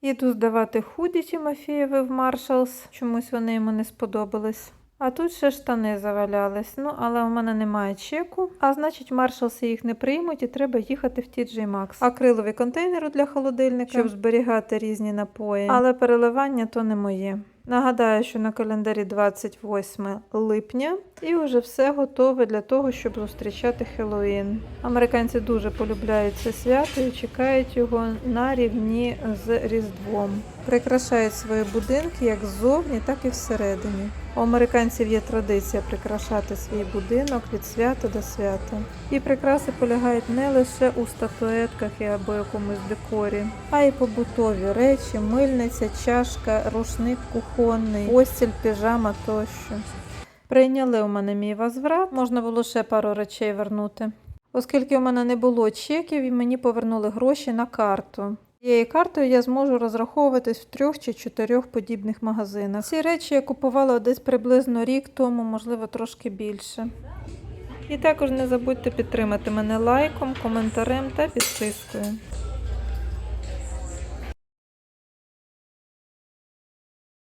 Іду здавати худі Тімофієві в маршалс, чомусь вони йому не сподобались. А тут ще штани завалялись. Ну, але у мене немає чеку, а значить, маршалси їх не приймуть і треба їхати в TJ Maxx. Акрилові контейнери для холодильника, щоб зберігати різні напої. Але переливання то не моє. Нагадаю, що на календарі 28 липня і вже все готове для того, щоб зустрічати Хеллоуін. Американці дуже полюбляють це свято і чекають його на рівні з Різдвом. Прикрашають свої будинки як ззовні, так і всередині. У американців є традиція прикрашати свій будинок від свята до свята. І прикраси полягають не лише у статуетках і або якомусь декорі, а й побутові речі, мильниця, чашка, рушник кухонний, постіль, піжама тощо. Прийняли у мене мій возврат, можна було ще пару речей вернути. Оскільки у мене не було чеків, мені повернули гроші на карту. Цією картою я зможу розраховуватись в трьох чи чотирьох подібних магазинах. Ці речі я купувала десь приблизно рік тому, можливо, трошки більше. І також не забудьте підтримати мене лайком, коментарем та підпискою.